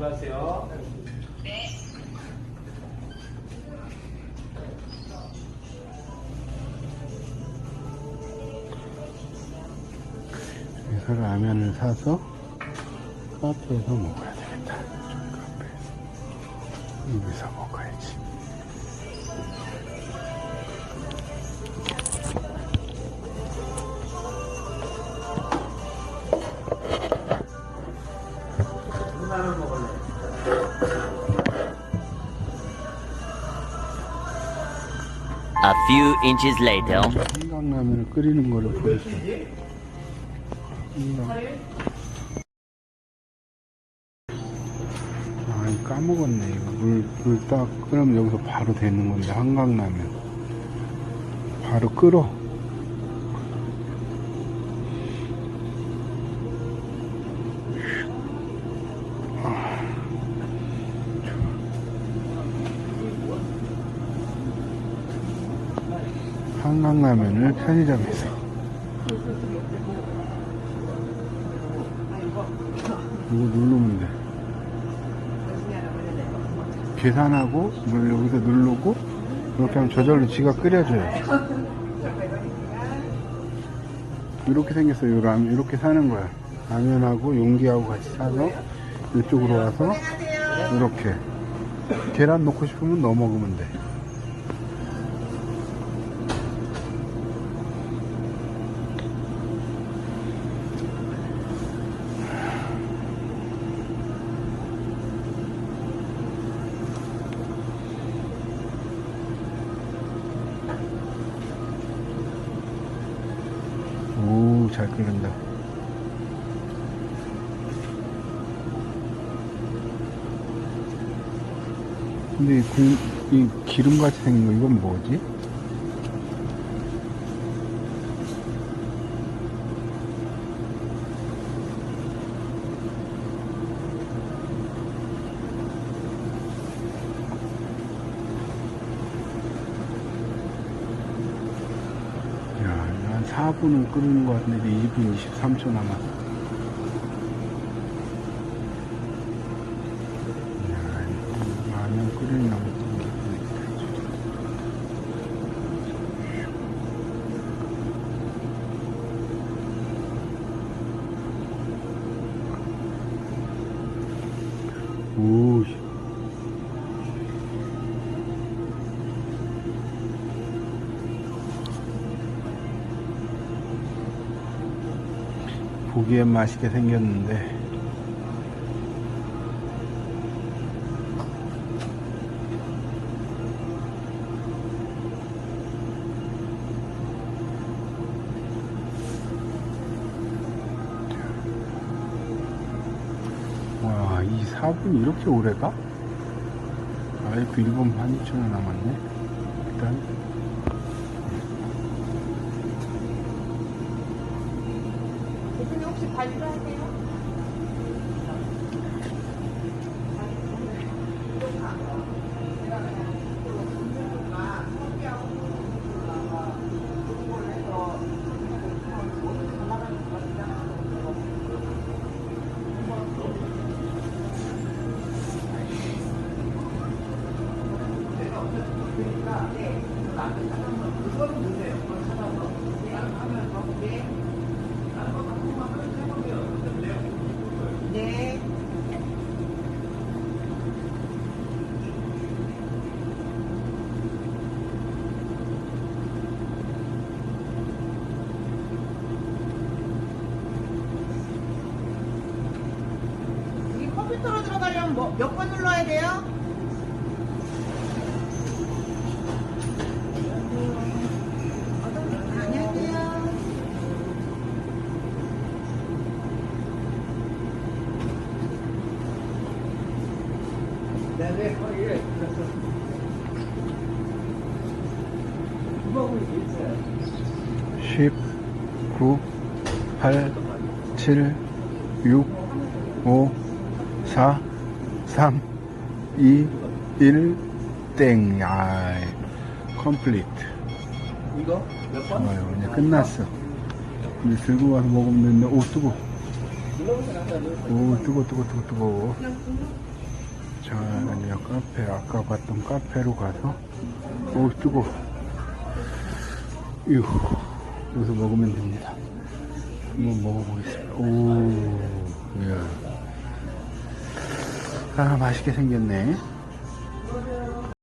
오케이. 네. 네. 그래서 라면을 사서 카페에서 먹어야 되겠다. 카페. 여기서 먹어야지. A few inches later. 한강라면을 끓이는 거를 보여줘. 한강. 아, 까먹었네. 이거 물, 물 딱 끓으면 여기서 바로 되는 건데, 한강 라면. 바로 끓어. 한강라면을 편의점에서. 이거 누르면 돼. 계산하고 물 여기서 누르고 이렇게 하면 저절로 지가 끓여줘요. 이렇게 생겼어요. 이 라면 이렇게 사는 거야. 라면하고 용기하고 같이 사서 이쪽으로 와서 이렇게 계란 넣고 싶으면 넣어 먹으면 돼 오, 잘 끓는다. 근데 이, 국, 이 기름같이 생긴 거, 이건 뭐지? 야, 한 4분은 끓이는 것 같은데 2분 23초 남았어. 라면 보기엔 맛있게 생겼는데 와, 이 4분이 이렇게 오래 가? 아이고, 1분 반 2초 남았네. 일단, 대표님 혹시 발주 하세요? 네. 이 컴퓨터로 몇 번 눌러야 돼요? 안녕하세요. 네네, 거기에. 구멍이 있어요. 10, 9, 8, 7, 6, 5, 4, 3, 2, 1, 땡. 야, 컴플리트. 이거 몇 번? 좋아요. 이제 끝났어. 이제 들고 가서 먹으면 되는데, 오, 뜨거. 오, 뜨거, 뜨거, 뜨거, 뜨거. 자, 이제 카페, 아까 봤던 카페로 가서, 오, 뜨거. 이거, 여기서 먹으면 됩니다. 한번 먹어보겠습니다. 오, 이야. 아, 맛있게 생겼네.